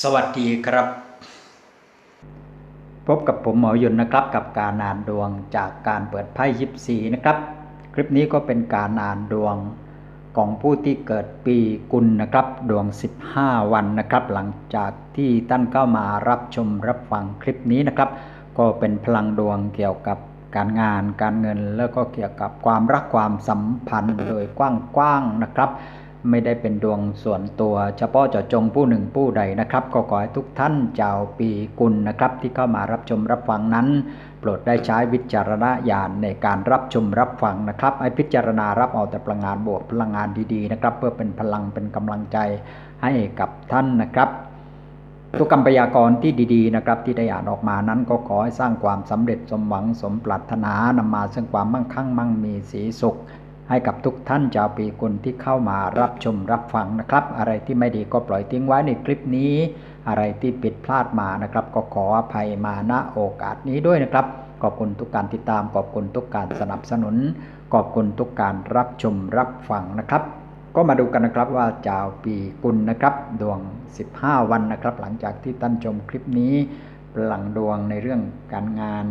สวัสดีครับ พบกับผมหมอยุนนะครับกับการอ่านดวงจากการเปิดไพ่ยิปซีนะครับ คลิปนี้ก็เป็นการอ่านดวงของผู้ที่เกิดปีกุลนะครับ ดวง 15 วันนะครับ หลังจากที่ท่านเข้ามารับชมรับฟังคลิปนี้นะครับ ก็เป็นพลังดวงเกี่ยวกับการงานการเงินแล้วก็เกี่ยวกับความรักความสัมพันธ์โดยกว้างๆนะครับ ไม่ได้เป็นดวงส่วนตัว เฉพาะเจาะจงผู้หนึ่งผู้ใดนะครับก็ขอให้ทุกท่านเจ้าปีกุลนะครับ ที่เข้ามารับชมรับฟังนั้น โปรดได้ใช้วิจารณญาณในการรับชมรับฟังนะครับให้พิจารณารับเอาแต่พลังงานบวกพลังงานดีๆนะครับ เพื่อเป็นพลังเป็นกำลังใจให้กับท่านนะครับทุกคำพยากรที่ดีๆนะครับที่ได้อ่านออกมานั้นก็ขอให้สร้างความสำเร็จสมหวังสมปรารถนานำมาซึ่งความมั่งคั่งมั่งมีสีสุข ให้กับทุกท่านชาวปีกุลที่เข้ามารับชมรับฟังนะครับ อะไรที่ไม่ดีก็ปล่อยทิ้งไว้ในคลิปนี้ อะไรที่ผิดพลาดมานะครับ ก็ขออภัยมาณโอกาสนี้ด้วยนะครับ ขอบคุณทุกการติดตาม ขอบคุณทุกการสนับสนุน ขอบคุณทุกการรับชมรับฟังนะครับ ก็มาดูกันนะครับว่าชาวปีกุลนะครับดวง 15 วันนะครับ หลังจากที่ท่านชมคลิปนี้พลังดวงในเรื่องการงาน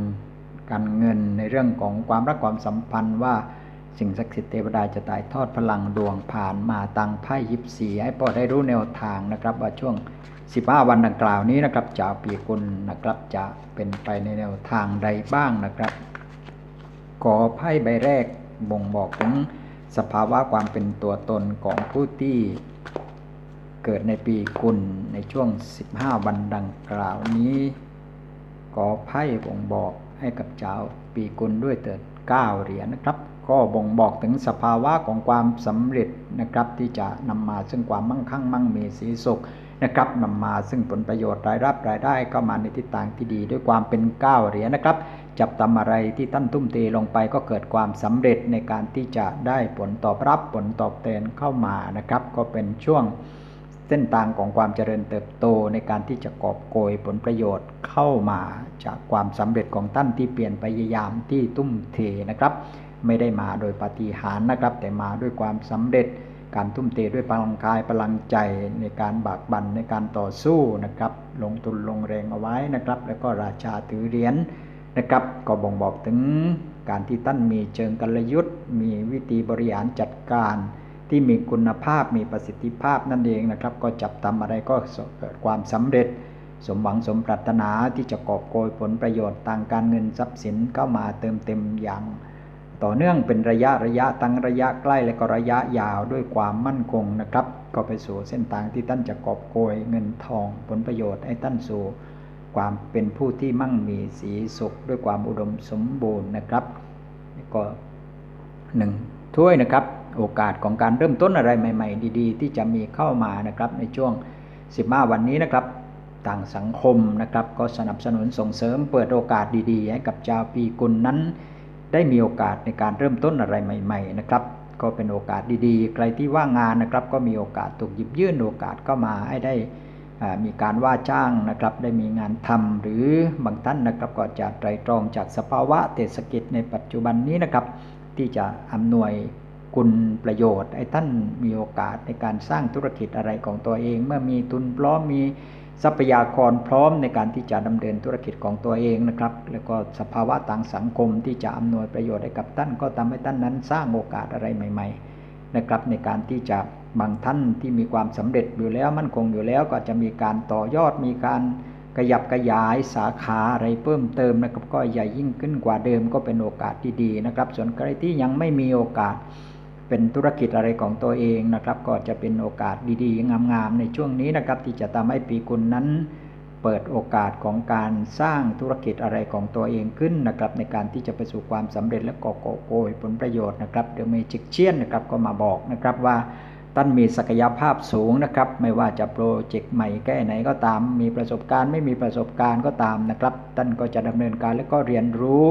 การเงินในเรื่องของความรักความสัมพันธ์ว่า สิ่งศักดิ์สิทธิ์เทวดาจะถ่ายทอดพลังดวงผ่านมาตังไพ่ยิปซีให้พอได้รู้แนวทางนะครับ ว่าช่วง 15 วันดังกล่าวนี้นะครับชาปีกุลนะครับจะเป็นไปในแนวทางใดบ้างนะครับขอไพ่ใบแรกบ่งบอกถึงสภาวะความเป็นตัวตนของผู้ที่เกิดในปีกุลในช่วง 15 วันดังกล่าวนี้ขอไพ่บ่งบอกให้กับชาวปีกุลด้วยเถิด9เหรียญนะครับ ก็บ่งบอกถึงสภาวะของความสำเร็จนะครับที่จะนำมาซึ่งความมั่งคั่งมั่งมีสีสุขนะครับนำมาซึ่งผลประโยชน์รายรับรายได้เข้ามาในทิศทางที่ดีด้วยความเป็น9เหรียญนะครับ จับทำอะไรที่ท่านทุ่มเทลงไปก็เกิดความสำเร็จในการที่จะได้ผลตอบรับผลตอบแทนเข้ามานะครับ ก็เป็นช่วงเส้นทางของความเจริญเติบโตในการที่จะกอบโกยผลประโยชน์เข้ามาจากความสำเร็จของท่านที่เปลี่ยนพยายามที่ทุ่มเทนะครับ ไม่ได้มาโดยปาฏิหาริย์นะครับ แต่มาด้วยความสำเร็จ การทุ่มเทด้วยพลังกายพลังใจในการบากบั่นในการต่อสู้นะครับ ลงทุนลงแรงเอาไว้นะครับ แล้วก็ราชาถือเหรียญนะครับ ก็บ่งบอกถึงการที่ท่านมีเชิงกลยุทธ์ มีวิธีบริหารจัดการ ที่มีคุณภาพมีประสิทธิภาพนั่นเองนะครับ ก็จับทำอะไรก็เกิดความสำเร็จ สมหวังสมปรารถนาที่จะกอบโกยผลประโยชน์ทางการเงินทรัพย์สินเข้ามาเติมเต็มอย่าง ต่อเนื่องเป็นระยะระยะตั้งระยะใกล้และก็ระยะยาวด้วยความมั่นคงนะครับ ก็ไปสู่เส้นทางที่ท่านจะกอบโกยเงินทองผลประโยชน์ให้ท่านสู่ ความเป็นผู้ที่มั่งมีสีสุขด้วยความอุดมสมบูรณ์นะครับก็หนึ่งถ้วยนะครับ โอกาสของการเริ่มต้นอะไรใหม่ ๆ ดี ๆ ที่จะมีเข้ามานะครับในช่วง 15 วันนี้นะครับต่างสังคมนะครับ ก็สนับสนุนส่งเสริมเปิดโอกาสดี ๆ ให้กับชาวปีกุลนั้น ได้มีโอกาสในการเริ่มต้นอะไรใหม่ ๆ นะครับ ก็เป็นโอกาสดีๆ ใครที่ว่างงานนะครับ ก็มีโอกาสถูกหยิบยื่นโอกาสเข้ามาให้ได้มีการว่าจ้างนะครับ ได้มีงานทำหรือบางท่านนะครับก็จะไตรตรองจากสภาวะเศรษฐกิจในปัจจุบันนี้นะครับ ที่จะอำนวยคุณประโยชน์ให้ท่านมีโอกาสในการสร้างธุรกิจอะไรของตัวเอง เมื่อมีทุนพร้อมมี ทรัพยากรพร้อมในการที่จะดำเนินธุรกิจของตัวเองนะครับ แล้วก็สภาวะทางสังคมที่จะอำนวยประโยชน์ให้กับท่านก็ทำให้ท่านนั้นสร้างโอกาสอะไรใหม่ ๆ นะครับในการที่จะบางท่านที่มีความสำเร็จอยู่แล้วมั่นคงอยู่แล้วก็จะมีการต่อยอดมีการขยับขยายสาขาอะไรเพิ่มเติมนะครับก็ใหญ่ยิ่งขึ้นกว่าเดิมก็เป็นโอกาสที่ดีนะครับ ส่วนใครที่ยังไม่มีโอกาส เป็นธุรกิจอะไรของตัวเองนะครับ ก็จะเป็นโอกาสดีๆ งามๆในช่วงนี้นะครับ ที่จะทำให้ปีกุลนั้น เปิดโอกาสของการสร้างธุรกิจอะไรของตัวเองขึ้นนะครับ ในการที่จะไปสู่ความสำเร็จและก่อโกยผลประโยชน์นะครับเดอะเมจิกเชียนนะครับก็มาบอกนะครับว่า ท่านมีศักยภาพสูงนะครับ ไม่ว่าจะโปรเจกต์ใหม่แค่ไหนก็ตาม มีประสบการณ์ไม่มีประสบการณ์ก็ตามนะครับ ท่านก็จะดำเนินการและก็เรียนรู้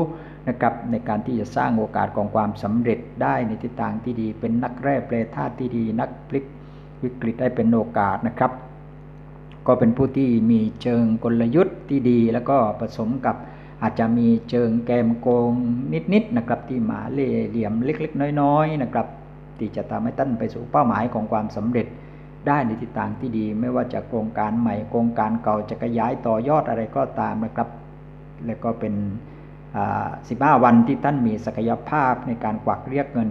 นะครับในการที่จะสร้างโอกาสของความสำเร็จได้ในทิศทางที่ดี เป็นนักแร่แปรธาตุที่ดี นักพลิกวิกฤตได้เป็นโอกาสนะครับ ก็เป็นผู้ที่มีเชิงกลยุทธ์ที่ดี แล้วก็ผสมกับอาจจะมีเชิงแกมโกงนิดๆนะครับที่หมาเล่เหลี่ยมเล็กๆ น้อยๆนะครับ ที่จะทำให้ท่านไปสู่เป้าหมายของความสำเร็จ ได้ในทิศทางที่ดี ไม่ว่าจะโครงการใหม่โครงการเก่าจะขยายต่อยอดอะไรก็ตามนะครับ แล้วก็เป็นสิบห้าวันที่ท่านมีศักยภาพในการกวักเรียกเงิน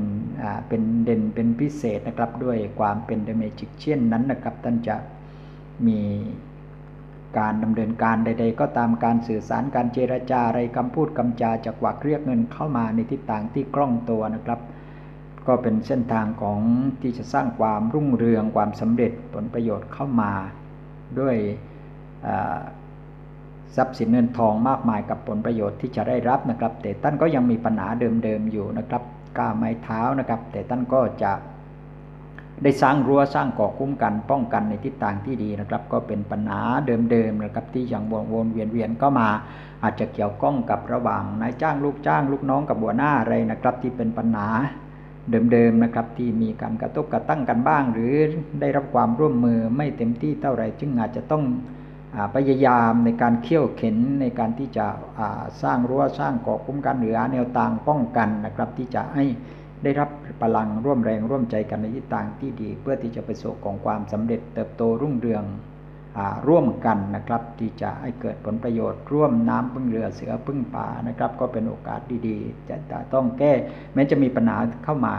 เป็นเด่นเป็นพิเศษนะครับด้วยความเป็นเดเมจิกเช่นนั้นนะครับ ท่านจะมีการดำเนินการใด ๆ ก็ตามการสื่อสารการเจรจาอะไรคำพูดคำจาจะกวักเรียกเงินเข้ามาในทิศทางที่คล่องตัวนะครับ ก็เป็นเส้นทางของที่จะสร้างความรุ่งเรืองความสำเร็จผลประโยชน์เข้ามา ด้วยทรัพย์สินเงินทองมากมายกับผลประโยชน์ที่จะได้รับนะครับ แต่ท่านก็ยังมีปัญหาเดิมๆอยู่นะครับก้าไม้เท้านะครับ แต่ท่านก็จะได้สร้างรั้วสร้างก่อคุ้มกัน ป้องกันในทิศทางที่ดีนะครับ ก็เป็นปัญหาเดิมๆนะครับ ที่ยังวนวนเวียนเวียนก็มา อาจจะเกี่ยวข้องกับระหว่างนายจ้างลูกจ้าง ลูกน้องกับหัวหน้าอะไรนะครับ ที่เป็นปัญหา เดิมๆนะครับที่มีการกระทบกระตั้งกันบ้าง หรือได้รับความร่วมมือไม่เต็มที่เท่าไหร่จึงอาจจะต้องพยายามในการเขี่ยวเข็นในการที่จะสร้างรั้วสร้างเกาะคุ้มกันหรือแนวทางป้องกันนะครับที่จะให้ได้รับพลังร่วมแรงร่วมใจกันในทิศทางที่ดี เพื่อที่จะไปสู่ของความสำเร็จเติบโตรุ่งเรือง ร่วมกันนะครับที่จะให้เกิดผลประโยชน์ร่วมน้ำพึ่งเรือเสือพึ่งป่านะครับ ก็เป็นโอกาสดีๆ จะต้องแก้แม้จะมีปัญหาเข้ามา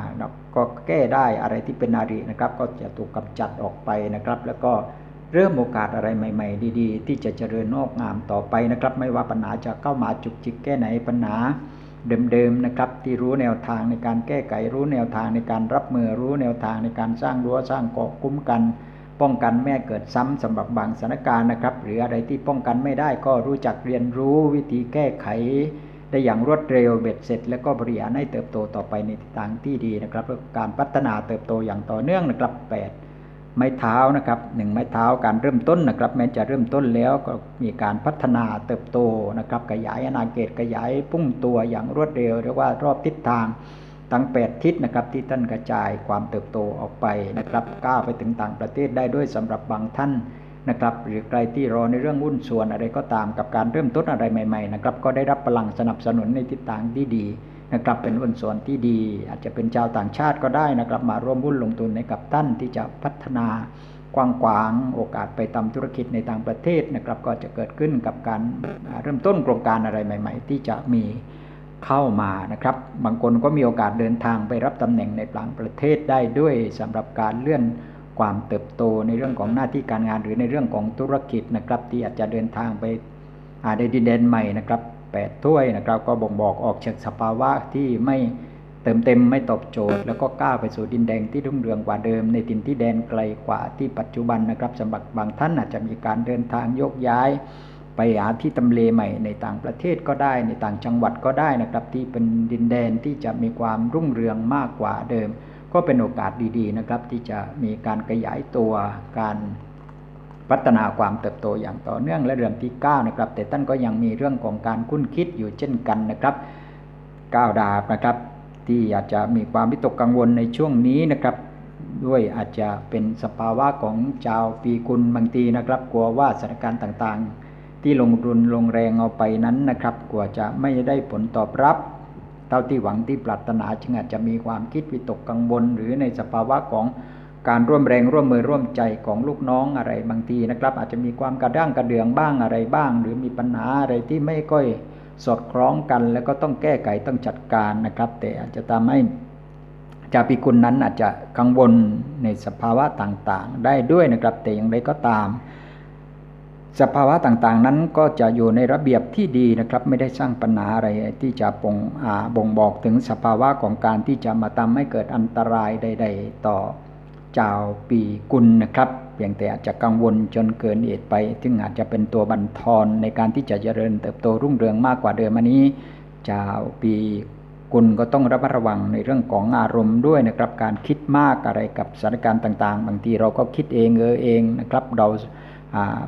ก็แก้ได้อะไรที่เป็นอารีนะครับ ก็จะถูกกำจัดออกไปนะครับ แล้วก็เริ่มโอกาสอะไรใหม่ ๆ ดี ๆ ที่จะเจริญงอกงามต่อไปนะครับ ไม่ว่าปัญหาจะเข้ามาจุกจิกแก้ไหนปัญหาเดิมๆนะครับที่รู้แนวทางในการแก้ไขรู้แนวทางในการรับมือรู้แนวทางในการสร้างรั้วสร้างเกาะคุ้มกัน ป้องกันแม่เกิดซ้ำสำหรับบางสถานการณ์นะครับ หรืออะไรที่ป้องกันไม่ได้ก็รู้จักเรียนรู้วิธีแก้ไข ได้อย่างรวดเร็วเบ็ดเสร็จ แล้วก็บริหารให้เติบโตต่อไปในทางที่ดีนะครับการพัฒนาเติบโตอย่างต่อเนื่องนะครับ8ไม้เท้านะครับหนึ่งไม้เท้าการเริ่มต้นนะครับ แม้จะเริ่มต้นแล้วก็มีการพัฒนาเติบโตนะครับ ขยายอนาเขตขยายพุ่งตัวอย่างรวดเร็วเรียกว่ารอบทิศทาง ทั้ง 8 ทิศนะครับที่ท่านกระจายความเติบโตออกไปนะครับก้าวไปถึงต่างประเทศได้ด้วยสำหรับบางท่านนะครับหรือใครที่รอในเรื่องหุ้นส่วนอะไรก็ตามกับการเริ่มต้นอะไรใหม่ๆนะครับก็ได้รับพลังสนับสนุนในทิศทางที่ดีนะครับเป็นหุ้นส่วนที่ดี อาจจะเป็นชาวต่างชาติก็ได้นะครับมาร่วมหุ้นลงทุนในกับท่านที่จะพัฒนากว้างขวางโอกาสไปทำธุรกิจในต่างประเทศนะครับก็จะเกิดขึ้นกับการเริ่มต้นโครงการอะไรใหม่ ๆ ที่จะมี เข้ามานะครับ บางคนก็มีโอกาสเดินทางไปรับตำแหน่งในต่างประเทศได้ด้วยสำหรับการเลื่อนความเติบโตในเรื่องของหน้าที่การงานหรือในเรื่องของธุรกิจนะครับที่อาจจะเดินทางไปในดินแดนใหม่นะครับ8ถ้วยนะครับก็บ่งบอกออกจากสภาวะที่ไม่เติมเต็มไม่ตอบโจทย์ แล้วก็ก้าวไปสู่ดินแดงที่รุ่งเรืองกว่าเดิม ในทินที่แดนไกลกว่าที่ปัจจุบันนะครับสำหรับบางท่านอาจจะมีการเดินทางโยกย้าย ไปหาที่ตำเลใหม่ในต่างประเทศก็ได้ ในต่างจังหวัดก็ได้นะครับ ที่เป็นดินแดนที่จะมีความรุ่งเรืองมากกว่าเดิม ก็เป็นโอกาสดีๆนะครับ ที่จะมีการขยายตัวการพัฒนาความเติบโตอย่างต่อเนื่องและเรื่องที่9นะครับแต่ท่านก็ยังมีเรื่องของการคุ้นคิดอยู่เช่นกันนะครับ9ดาบนะครับ ที่อาจจะมีความวิตกกังวลในช่วงนี้นะครับ ด้วยอาจจะเป็นสภาวะของชาวปีกุลบางทีนะครับ กลัวว่าสถานการณ์ต่างๆ ที่ลงทุนลงแรงเอาไปนั้นนะครับกลัวจะไม่ได้ผลตอบรับ เท่าที่หวังที่ปรารถนาจึงอาจจะมีความคิดวิตกกังวล หรือในสภาวะของการร่วมแรงร่วมมือร่วมใจของลูกน้องอะไรบางทีนะครับ อาจจะมีความกระด้างกระเดืองบ้างอะไรบ้าง หรือมีปัญหาอะไรที่ไม่ค่อยสอดคล้องกัน แล้วก็ต้องแก้ไขต้องจัดการนะครับ แต่อาจจะทำให้จาปีกุลนั้นอาจจะกังวลในสภาวะต่างๆ ได้ด้วยนะครับ แต่อย่างไรก็ตาม สภาวะต่างๆนั้นก็จะอยู่ในระเบียบที่ดีนะครับ ไม่ได้สร้างปัญหาอะไรที่จะบ่งบ่งบอกถึงสภาวะของการที่จะมาทำให้เกิดอันตรายใด ๆ ต่อเจ้าปีกุลนะครับเพียงแต่อาจจะกังวลจนเกินเหตุไป ซึ่งอาจจะเป็นตัวบันทอนในการที่จะเจริญเติบโตรุ่งเรืองมากกว่าเดิมอันนี้เจ้าปีกุลก็ต้องระมัดระวังในเรื่องของอารมณ์ด้วยนะครับ การคิดมากอะไรกับสถานการณ์ต่าง ๆ บางทีเราก็คิดเองเออเองนะครับเรา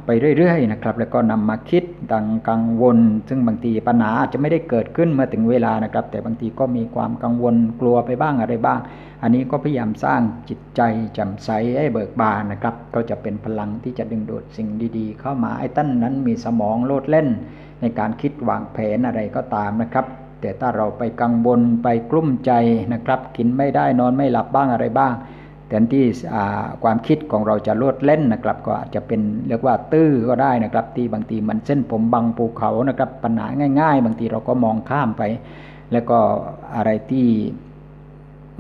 ไปเรื่อยๆนะครับแล้วก็นำมาคิดดังกังวล ซึ่งบางทีปัญหาอาจจะไม่ได้เกิดขึ้นเมื่อถึงเวลานะครับ แต่บางทีก็มีความกังวลกลัวไปบ้างอะไรบ้าง อันนี้ก็พยายามสร้างจิตใจแจ่มใสให้เบิกบานนะครับ ก็จะเป็นพลังที่จะดึงดูดสิ่งดีๆ เข้ามาไอ้ตั้นนั้นมีสมองโลดเล่น ในการคิดวางแผนอะไรก็ตามนะครับ แต่ถ้าเราไปกังวลไปกลุ้มใจนะครับ กินไม่ได้นอนไม่หลับบ้างอะไรบ้าง แทนที่ความคิดของเราจะโลดเล่นนะครับ ก็อาจจะเป็นเรียกว่าตื้อก็ได้นะครับ ที่บางทีมันเส้นผมบังภูเขานะครับ ปัญหาง่าย ๆ บางทีเราก็มองข้ามไป แล้วก็อะไรที่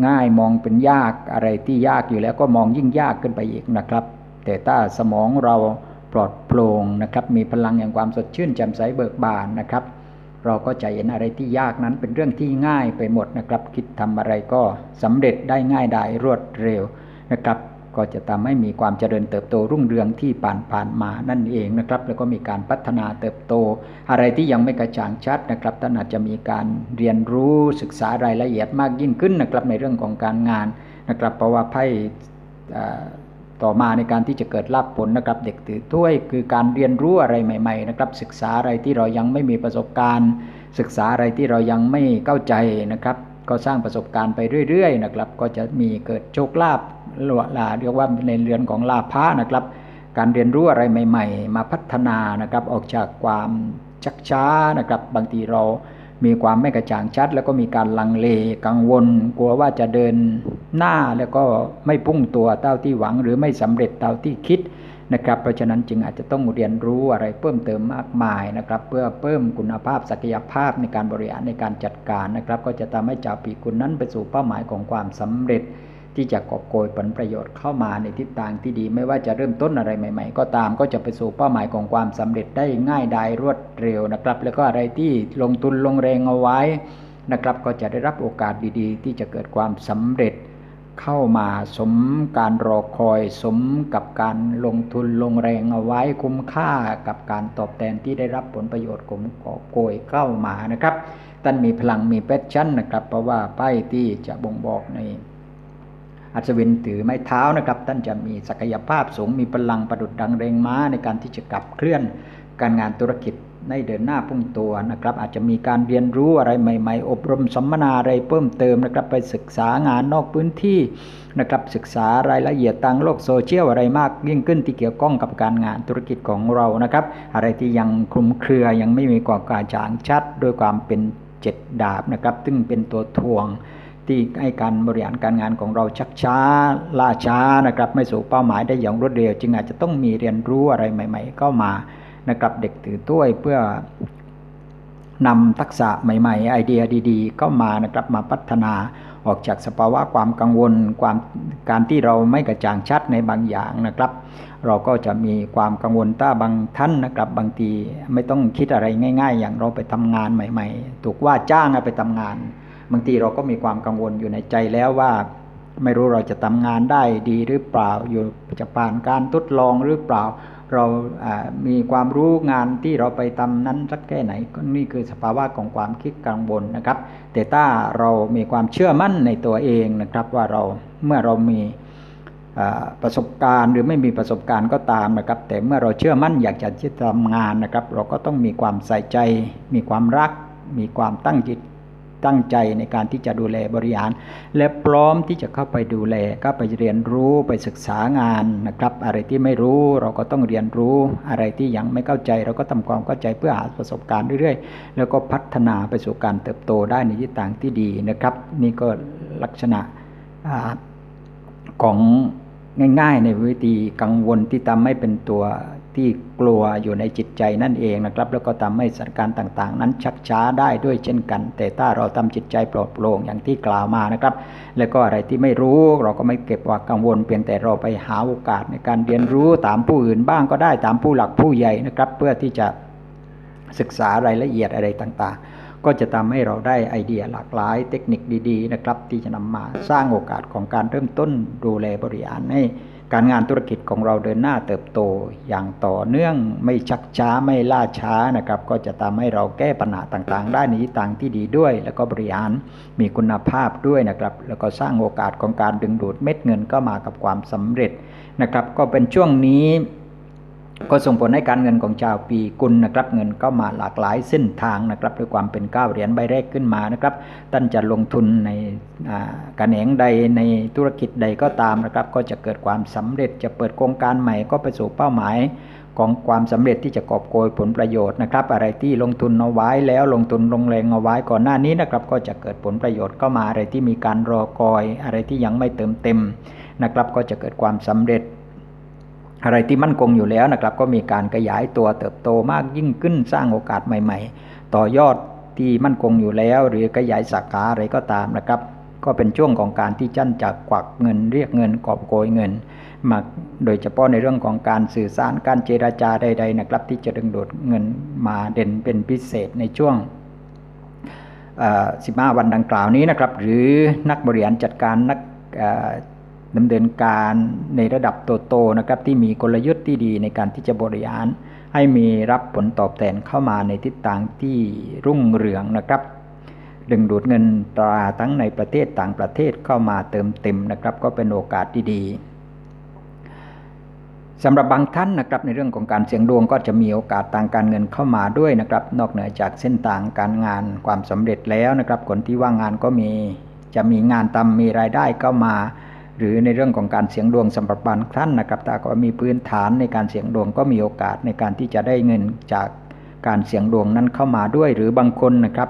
ง่ายมองเป็นยากอะไรที่ยากอยู่แล้วก็มองยิ่งยากขึ้นไปอีกนะครับ แต่ถ้าสมองเราปลอดโปร่งนะครับ มีพลังแห่งความสดชื่นแจ่มใสเบิกบานนะครับ เราก็จะเห็นอะไรที่ยากนั้นเป็นเรื่องที่ง่ายไปหมดนะครับ คิดทำอะไรก็สำเร็จได้ง่ายได้รวดเร็วนะครับ ก็จะทำให้มีความเจริญเติบโตรุ่งเรืองที่ผ่านผ่านมานั่นเองนะครับ แล้วก็มีการพัฒนาเติบโต อะไรที่ยังไม่กระจ่างชัดนะครับท่านอาจจะมีการเรียนรู้ศึกษารายละเอียดมากยิ่งขึ้นนะครับในเรื่องของการงานนะครับ เพราะว่าไพ่ ต่อมาในการที่จะเกิดลาภผลนะครับ เด็กถือถ้วยคือการเรียนรู้อะไรใหม่ๆนะครับ ศึกษาอะไรที่เรายังไม่มีประสบการณ์ ศึกษาอะไรที่เรายังไม่เข้าใจนะครับ ก็สร้างประสบการณ์ไปเรื่อยๆนะครับ ก็จะมีเกิดโชคลาภหรือว่าเรียกว่าในเรือนของลาภะนะครับ การเรียนรู้อะไรใหม่ ๆ มาพัฒนานะครับ ออกจากความชักช้านะครับ บางทีเรา มีความไม่กระจ่างชัด แล้วก็มีการลังเลกังวล กลัวว่าจะเดินหน้าแล้วก็ไม่พุ่งตัวเท่าที่หวัง หรือไม่สำเร็จเท่าที่คิดนะครับ เพราะฉะนั้นจึงอาจจะต้องเรียนรู้อะไรเพิ่มเติมมากมายนะครับ เพื่อเพิ่มคุณภาพศักยภาพในการบริหารในการจัดการนะครับ ก็จะทำให้จ่าปีกุลนั้นไปสู่เป้าหมายของความสำเร็จ ที่จะกอบโกยผลประโยชน์เข้ามาในทิศทางที่ดี ไม่ว่าจะเริ่มต้นอะไรใหม่ ๆ ก็ตามก็จะไปสู่เป้าหมายของความสำเร็จได้ง่ายดายรวดเร็วนะครับ แล้วก็อะไรที่ลงทุนลงแรงเอาไว้นะครับ ก็จะได้รับโอกาสดีๆ ที่จะเกิดความสำเร็จเข้ามาสมการรอคอยสมกับการลงทุนลงแรงเอาไว้คุ้มค่ากับการตอบแทนที่ได้รับผลประโยชน์กลมกอบโกยเข้ามานะครับท่านมีพลังมีแพชชั่นนะครับ เพราะว่าป้ายที่จะบ่งบอกใน อัศวินถือไม้เท้านะครับ ท่านจะมีศักยภาพสูงมีพลังประดุดดังแรงม้าในการที่จะกลับเคลื่อนการงานธุรกิจในเดินหน้าพุ่งตัวนะครับ อาจจะมีการเรียนรู้อะไรใหม่ ๆ อบรมสัมมนาอะไรเพิ่มเติมนะครับ ไปศึกษางานนอกพื้นที่นะครับ ศึกษารายละเอียดทางโลกโซเชียลอะไรมากยิ่งขึ้นที่เกี่ยวข้องกับการงานธุรกิจของเรานะครับ อะไรที่ยังคลุมเครือยังไม่มีความกระจ่างชัดด้วยความเป็นเจ็ดดาบนะครับ ซึ่งเป็นตัวทวง ที่ให้การบริหารการงานของเราชักช้าล่าช้านะครับ ไม่สู่เป้าหมายได้อย่างรวดเร็ว จึงอาจจะต้องมีเรียนรู้อะไรใหม่ๆเข้ามานะครับเด็กถือถ้วยเพื่อนำทักษะใหม่ ๆ ไอเดียดีๆเข้ามานะครับมาพัฒนาออกจากสภาวะความกังวลความการที่เราไม่กระจ่างชัดในบางอย่างนะครับ เราก็จะมีความกังวลถ้าบางท่านนะครับ บางทีไม่ต้องคิดอะไรง่าย ๆ อย่างเราไปทำงานใหม่ ๆ ถูกว่าจ้างไปทำงาน บางทีเราก็มีความกังวลอยู่ในใจแล้วว่าไม่รู้เราจะทำงานได้ดีหรือเปล่า อยู่จะผ่านการทดลองหรือเปล่า เรามีความรู้งานที่เราไปทำนั้นสักแค่ไหนนี่คือสภาวะของความคิดกังวลนะครับ แต่ถ้าเรามีความเชื่อมั่นในตัวเองนะครับว่าเราเมื่อเรามีประสบการณ์หรือไม่มีประสบการณ์ก็ตามนะครับ แต่เมื่อเราเชื่อมั่นอยากจะจะทำงานนะครับ เราก็ต้องมีความใส่ใจ มีความรัก มีความตั้งจิต ตั้งใจในการที่จะดูแลบริหาร และพร้อมที่จะเข้าไปดูแลก็ไปเรียนรู้ไปศึกษางานนะครับ อะไรที่ไม่รู้เราก็ต้องเรียนรู้อะไรที่ยังไม่เข้าใจ เราก็ทำความเข้าใจเพื่อหาประสบการณ์เรื่อยๆ แล้วก็พัฒนาไปสู่การเติบโตได้ในทิศทางที่ดีนะครับ นี่ก็ลักษณะอของง่าย ๆ ในวิธีกังวลที่ทำให้เป็นตัว ที่กลัวอยู่ในจิตใจนั่นเองนะครับ แล้วก็ทำให้สถานการณ์ต่างๆ นั้นชักช้าได้ด้วยเช่นกัน แต่ถ้าเราทำจิตใจปลอดโปร่งอย่างที่กล่าวมานะครับ แล้วก็อะไรที่ไม่รู้เราก็ไม่เก็บว่ากังวล เพียงแต่เราไปหาโอกาสในการเรียนรู้ตามผู้อื่นบ้างก็ได้ตามผู้หลักผู้ใหญ่นะครับ เพื่อที่จะศึกษารายละเอียดอะไรต่างๆก็จะทำให้เราได้ไอเดียหลากหลายเทคนิคดี ๆ นะครับ ที่จะนำมาสร้างโอกาสของการเริ่มต้นดูแลบริหารให้ การงานธุรกิจของเราเดินหน้าเติบโตอย่างต่อเนื่องไม่ชักช้าไม่ล่าช้านะครับ ก็จะทำให้เราแก้ปัญหาต่างๆได้ในทิศทางที่ดีด้วย แล้วก็บริหารมีคุณภาพด้วยนะครับ แล้วก็สร้างโอกาสของการดึงดูดเม็ดเงินก็มากับความสำเร็จนะครับ ก็เป็นช่วงนี้ ก็ส่งผลให้การเงินของชาวปีกุลนะครับเงินก็มาหลากหลายเส้นทางนะครับด้วยความเป็นก้าวเหรียญใบแรกขึ้นมานะครับท่านจะลงทุนในการแหนงใดในธุรกิจใดก็ตามนะครับ ก็จะเกิดความสำเร็จจะเปิดโครงการใหม่ก็ไปสู่เป้าหมายของความสำเร็จที่จะกอบโกยผลประโยชน์นะครับ อะไรที่ลงทุนเอาไว้แล้วลงทุนลงแรงเอาไว้ก่อนหน้านี้นะครับ ก็จะเกิดผลประโยชน์เข้ามาอะไรที่มีการรอคอย อะไรที่ยังไม่เติมเต็มนะครับ ก็จะเกิดความสำเร็จ อะไรที่มั่นคงอยู่แล้วนะครับ ก็มีการขยายตัวเติบโตมากยิ่งขึ้นสร้างโอกาสใหม่ ๆ ต่อยอดที่มั่นคงอยู่แล้ว หรือขยายสาขาอะไรก็ตามนะครับ ก็เป็นช่วงของการที่จั่นจะกวักเงิน เรียกเงินกอบโกยเงินมาโดยเฉพาะในเรื่องของการสื่อสารการเจราจาใด ๆนะครับ ที่จะดึงดูดเงินมาเด่นเป็นพิเศษในช่วง15 วันดังกล่าวนี้นะครับ หรือนักบริหารจัดการนัก ดำเนินการในระดับโตๆนะครับที่มีกลยุทธ์ที่ดีในการที่จะบริหาร ให้มีรับผลตอบแทนเข้ามาในทิศทางที่รุ่งเรืองนะครับ ดึงดูดเงินตราทั้งในประเทศต่างประเทศเข้ามาเติมเต็มนะครับ ก็เป็นโอกาสดีๆสำหรับบางท่านนะครับในเรื่องของการเสี่ยงดวงก็จะมีโอกาสทางการเงินเข้ามาด้วยนะครับ นอกเหนือจากเส้นทางการงานความสำเร็จแล้วนะครับคนที่ว่างงานก็มีจะมีงานทำมีรายได้เข้ามา หรือในเรื่องของการเสี่ยงดวงสำหรับบางท่านนะครับถ้าก็มีพื้นฐานในการเสี่ยงดวงก็มีโอกาสในการที่จะได้เงินจากการเสี่ยงดวงนั้นเข้ามาด้วยหรือบางคนนะครับ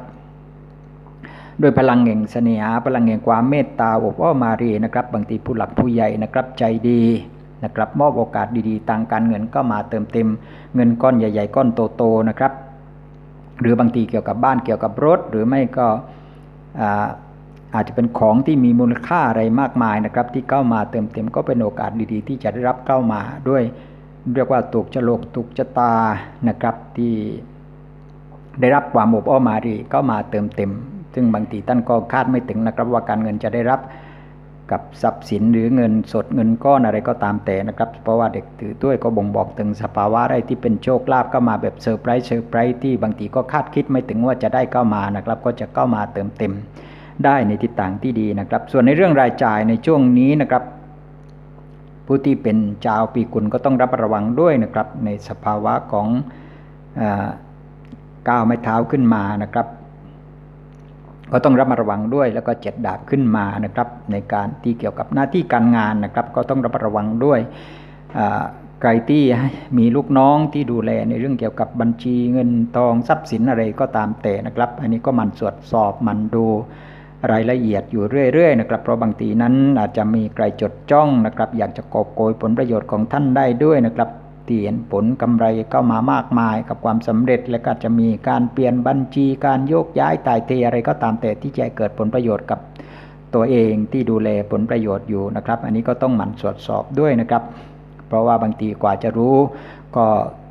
โดยพลังแห่งเสน่หาพลังแห่งความเมตตาอบอ้อมมารีนะครับ บางทีผู้หลักผู้ใหญ่นะครับใจดีนะครับมอบโอกาสดีๆทางการเงินก็มาเติมเต็ม เงินก้อนใหญ่ๆก้อนโตๆนะครับ หรือบางทีเกี่ยวกับบ้านเกี่ยวกับรถ หรือไม่ก็ อาจจะเป็นของที่มีมูลค่าอะไรมากมายนะครับ ที่เข้ามาเติมเต็มก็เป็นโอกาสดีๆ ที่จะได้รับเข้ามาด้วยเรียกว่าถูกจโลกถูกชะตานะครับที่ได้รับความอบอ้อมมารีก็มาเติมเต็ม ซึ่งบางทีท่านก็คาดไม่ถึงนะครับ ว่าการเงินจะได้รับกับทรัพย์สินหรือเงินสดเงินก้อนอะไรก็ตามแต่นะครับ เพราะว่าเด็กถือด้วยก็บ่งบอกถึงสภาวะอะไรที่เป็นโชคลาภก็มาแบบเซอร์ไพรส์เซอร์ไพรส์ที่บางทีก็คาดคิดไม่ถึงว่าจะได้เข้ามานะครับ ก็จะเข้ามาเติมเต็ม ได้ในทิศทางที่ดีนะครับ ส่วนในเรื่องรายจ่ายในช่วงนี้นะครับ ผู้ที่เป็นชาวปีกุลก็ต้องรับระวังด้วยนะครับ ในสภาวะของก้าวไม้เท้าขึ้นมานะครับ ก็ต้องระมัดระวังด้วยแล้วก็เจ็ดดาบขึ้นมานะครับ ในการที่เกี่ยวกับหน้าที่การงานนะครับ ก็ต้องระมัดระวังด้วยใครที่มีลูกน้องที่ดูแลในเรื่องเกี่ยวกับบัญชีเงินทองทรัพย์สินอะไรก็ตามแต่นะครับ อันนี้ก็มันตรวจสอบมันดู รายละเอียดอยู่เรื่อยๆนะครับเพราะบางทีนั้นอาจจะมีใครจดจ้องนะครับ อยากจะกอบโกยผลประโยชน์ของท่านได้ด้วยนะครับที่เห็นผลกำไรเข้ามามากมายกับความสำเร็จ และก็จะมีการเปลี่ยนบัญชีการโยกย้ายตายเทอะไรก็ตามแต่ที่จะเกิดผลประโยชน์กับตัวเองที่ดูแลผลประโยชน์อยู่นะครับ อันนี้ก็ต้องหมั่นตรวจสอบด้วยนะครับ เพราะว่าบางทีกว่าจะรู้ก็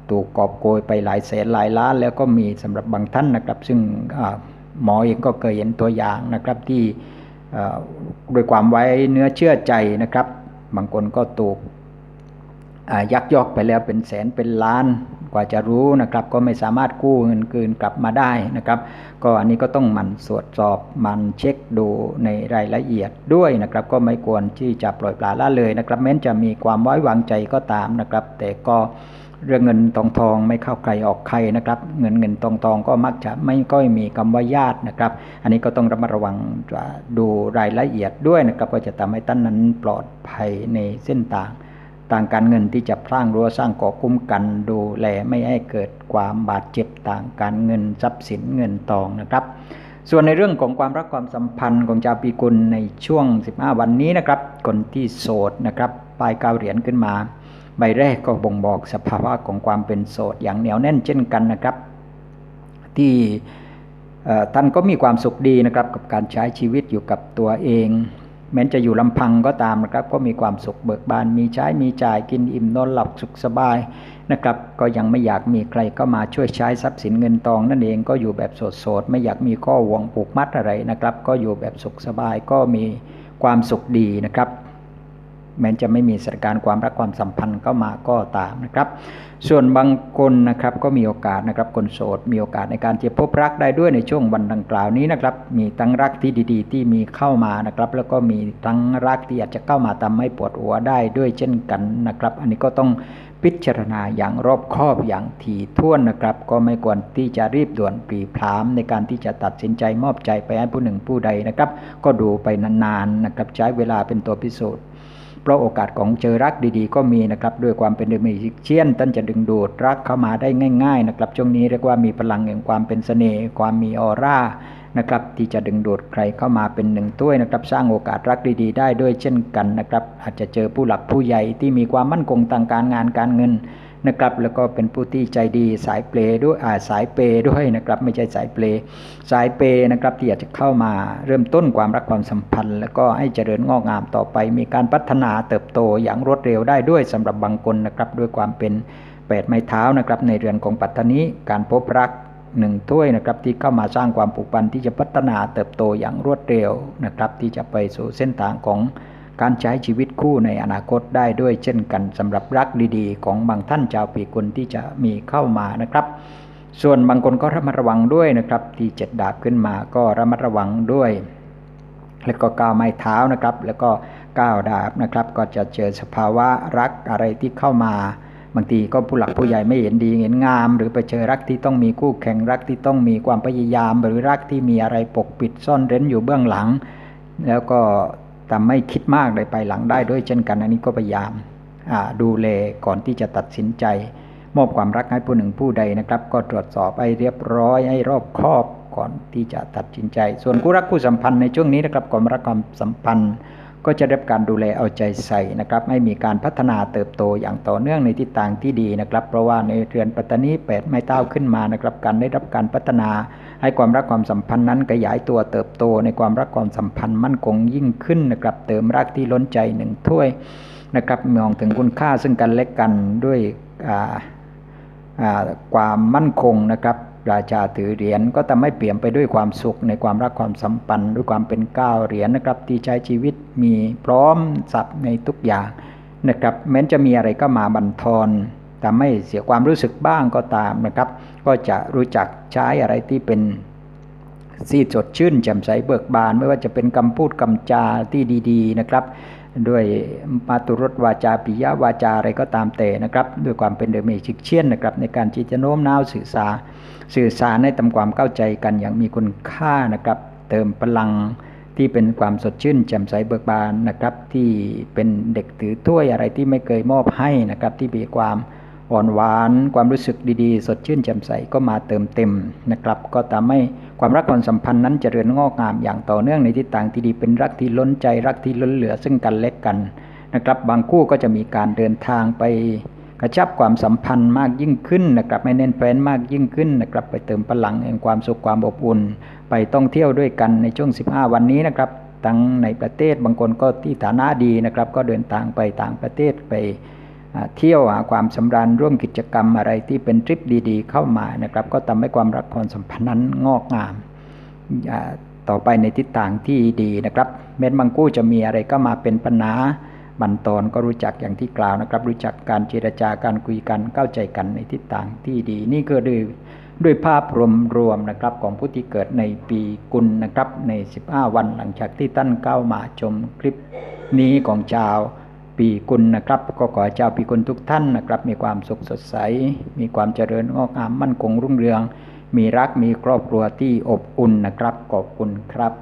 ถูกกอบโกยไปหลายแสนหลายล้าน แล้วก็มีสำหรับบางท่านนะครับ ซึ่ง หมอเองก็เคยเห็นตัวอย่างนะครับที่ด้วยความไว้เนื้อเชื่อใจนะครับ บางคนก็ถูกยักยอกไปแล้วเป็นแสนเป็นล้านกว่าจะรู้นะครับ ก็ไม่สามารถกู้เงินคืนกลับมาได้นะครับ ก็อันนี้ก็ต้องมันตรวจสอบมันเช็คดูในรายละเอียดด้วยนะครับ ก็ไม่ควรที่จะปล่อยปละละเลยนะครับ แม้นจะมีความไว้วางใจก็ตามนะครับ แต่ก็ เรื่องเงินทองทองไม่เข้าใครออกใครนะครับ เงินเงินทองทองก็มักจะไม่ก็มีคำว่าญาตินะครับ อันนี้ก็ต้องระมัดระวังดูรายละเอียดด้วยนะครับ ก็จะทำให้ท่านนั้นปลอดภัยในเส้นทางทางการเงินที่จะสร้างรั้วสร้างกาะคุ้มกันดูแลไม่ให้เกิดความบาดเจ็บต่างการเงินทรัพย์สินเงินทองนะครับส่วนในเรื่องของความรักความสัมพันธ์ของชาวปีกุลในช่วง 15 วันนี้นะครับ คนที่โสดนะครับปลายกาวเหรียญขึ้นมา ใบแรกก็บ่งบอกสภาวะของความเป็นโสดอย่างเหนียวแน่นเช่นกันนะครับ ที่ท่านก็มีความสุขดีนะครับกับการใช้ชีวิตอยู่กับตัวเอง แม้จะอยู่ลำพังก็ตามนะครับ ก็มีความสุขเบิกบานมีใช้มีจ่ายกินอิ่มนอนหลับสุขสบายนะครับ ก็ยังไม่อยากมีใครก็มาช่วยใช้ทรัพย์สินเงินทองนั่นเองก็อยู่แบบโสดๆไม่อยากมีข้อวงผูกมัดอะไรนะครับ ก็อยู่แบบสุขสบายก็มีความสุขดีนะครับ แม้จะไม่มีสถานการณ์ความรักความสัมพันธ์ก็มาก็ตามนะครับ ส่วนบางคนนะครับก็มีโอกาสนะครับคนโสด มีโอกาสในการที่พบรักได้ด้วยในช่วงวันดังกล่าวนี้นะครับ มีทั้งรักที่ดีๆ ที่มีเข้ามานะครับ แล้วก็มีทั้งรักที่อาจจะเข้ามาทำให้ปวดหัวได้ด้วยเช่นกันนะครับ อันนี้ก็ต้องพิจารณาอย่างรอบคอบอย่างถี่ถ้วนนะครับ ก็ไม่ควรที่จะรีบด่วนปรีพรามในการที่จะตัดสินใจมอบใจไปให้ผู้หนึ่งผู้ใดนะครับ ก็ดูไปนานๆนะครับ ใช้เวลาเป็นตัวพิสูจน์ เพราะโอกาสของเจอรักดีๆ ก็มีนะครับด้วยความเป็นเดมิเชียนท่านจะดึงดูดรักเข้ามาได้ง่ายๆนะครับช่วงนี้เรียกว่ามีพลังแห่งความเป็นเสน่ห์ความมีออร่านะครับที่จะดึงดูดใครเข้ามาเป็นหนึ่งต้วยนะครับ สร้างโอกาสรักดีๆ ได้ด้วยเช่นกันนะครับ อาจจะเจอผู้หลักผู้ใหญ่ที่มีความมั่นคงทางการงานการเงิน นะครับ แล้วก็เป็นผู้ที่ใจดีสายเปลด้วยอ่าสายเปด้วยนะครับ ไม่ใช่สายเปลสายเปนะครับที่อยากจะเข้ามาเริ่มต้นความรักความสัมพันธ์ แล้วก็ให้เจริญงอกงามต่อไป มีการพัฒนาเติบโตอย่างรวดเร็วได้ด้วยสำหรับบางคนนะครับ ด้วยความเป็นแปดไม้เท้านะครับ ในเรือนของปัตตานีการพบรักหนึ่งถ้วยนะครับที่เข้ามาสร้างความผูกพันที่จะพัฒนาเติบโตอย่างรวดเร็วนะครับ ที่จะไปสู่เส้นทางของ การใช้ชีวิตคู่ในอนาคตได้ด้วยเช่นกันสำหรับรักดีๆ ของบางท่านชาวปีกุลที่จะมีเข้ามานะครับ ส่วนบางคนก็ระมัดระวังด้วยนะครับ ที่เจ็ดดาบขึ้นมาก็ระมัดระวังด้วย แล้วก็ก้าวไม้เท้านะครับ แล้วก็ก้าวดาบนะครับ ก็จะเจอสภาวะรักอะไรที่เข้ามาบางทีก็ผู้หลักผู้ใหญ่ไม่เห็นดีเห็นงาม หรือไปเจอรักที่ต้องมีคู่แข่งรักที่ต้องมีความพยายาม หรือรักที่มีอะไรปกปิดซ่อนเร้นอยู่เบื้องหลัง แล้วก็ แต่ไม่คิดมากเลยไปหลังได้ด้วยเช่นกัน อันนี้ก็พยายามดูแลก่อนที่จะตัดสินใจ มอบความรักให้ผู้หนึ่งผู้ใดนะครับ ก็ตรวจสอบให้เรียบร้อยให้รอบคอบก่อนที่จะตัดสินใจ ส่วนคู่รักคู่สัมพันธ์ในช่วงนี้นะครับความรักความสัมพันธ์ ก็จะได้รับการดูแลเอาใจใส่นะครับให้มีการพัฒนาเติบโตอย่างต่อเนื่องในทิศทางที่ดีนะครับ เพราะว่าในเรือนปัตตานีแปดไม้เต้าขึ้นมานะครับ การได้รับการพัฒนา ให้ความรักความสัมพันธ์นั้นขยายตัวเติบโต ในความรักความสัมพันธ์มั่นคงยิ่งขึ้นนะครับ เติมรักที่ล้นใจหนึ่งถ้วยนะครับมองถึงคุณค่าซึ่งกันและกันด้วยความมั่นคงนะครับ ราชาถือเหรียญก็ทำให้เปลี่ยนไปด้วยความสุขในความรักความสัมพันธ์ ด้วยความเป็นก้าวเหรียญนะครับ ที่ใช้ชีวิตมีพร้อมสับในทุกอย่างนะครับแม้จะมีอะไรก็มาบันทอนทำให้เสียความรู้สึกบ้างก็ตามนะครับ ก็จะรู้จักใช้อะไรที่เป็นซีดสดชื่นแจ่มใสเบิกบาน ไม่ว่าจะเป็นคำพูดคำจาที่ดี ๆ นะครับ ด้วยมาตุรสวาจาปิยวาจาอะไรก็ตามแต่นะครับ ด้วยความเป็นเดเมชิกเชียนนะครับ ในการที่จะโน้มน้าวสื่อสารสื่อสารให้ทำความเข้าใจกันอย่างมีคุณค่านะครับ เติมพลังที่เป็นความสดชื่นแจ่มใสเบิกบานนะครับ ที่เป็นเด็กถือถ้วยอะไรที่ไม่เคยมอบให้นะครับ ที่มีความ อ่อนหวาน ความรู้สึกดีๆ สดชื่นแจ่มใสก็มาเติมเต็มนะครับ ก็ทำให้ความรักความสัมพันธ์นั้นจเจริญงอกงามอย่างต่อเนื่องในทิศทางที่ดีเป็นรักที่ล้นใจรักที่ล้นเหลือซึ่งกันและกันนะครับ บางคู่ก็จะมีการเดินทางไปกระชับความสัมพันธ์มากยิ่งขึ้นนะครับไม่เน้นแฟนมากยิ่งขึ้นนะครับไปเติมพลังแห่งความสุขความอบอุ่น ไปต้องเที่ยวด้วยกันในช่วง 15 วันนี้นะครับทั้งในประเทศบางคนก็ที่ฐานะดีนะครับ ก็เดินทางไปต่างประเทศไป เที่ยวหาความสำราญร่วมกิจกรรมอะไรที่เป็นทริปดีๆ เข้ามานะครับ ก็ทำให้ความรักความสัมพันธ์นั้นงอกงามต่อไปในทิศทางที่ดีนะครับแม้บางคู่จะมีอะไรก็มาเป็นปัญหาบันตอนก็รู้จักอย่างที่กล่าวนะครับ รู้จักการเจรจาการคุยกันเข้าใจกันในทิศทางที่ดี นี่ก็ด้วยด้วยภาพรวมๆนะครับของผู้ที่เกิดในปีกุลนะครับใน 15 วันหลังจากที่ท่านเข้ามาชมคลิปนี้ของชาว ปีกุลนะครับ ก็ขอเจ้าปีกุลทุกท่านนะครับ มีความสุขสดใส มีความเจริญงอกงามมั่นคงรุ่งเรือง มีรักมีครอบครัวที่อบอุ่นนะครับขอบคุณครับ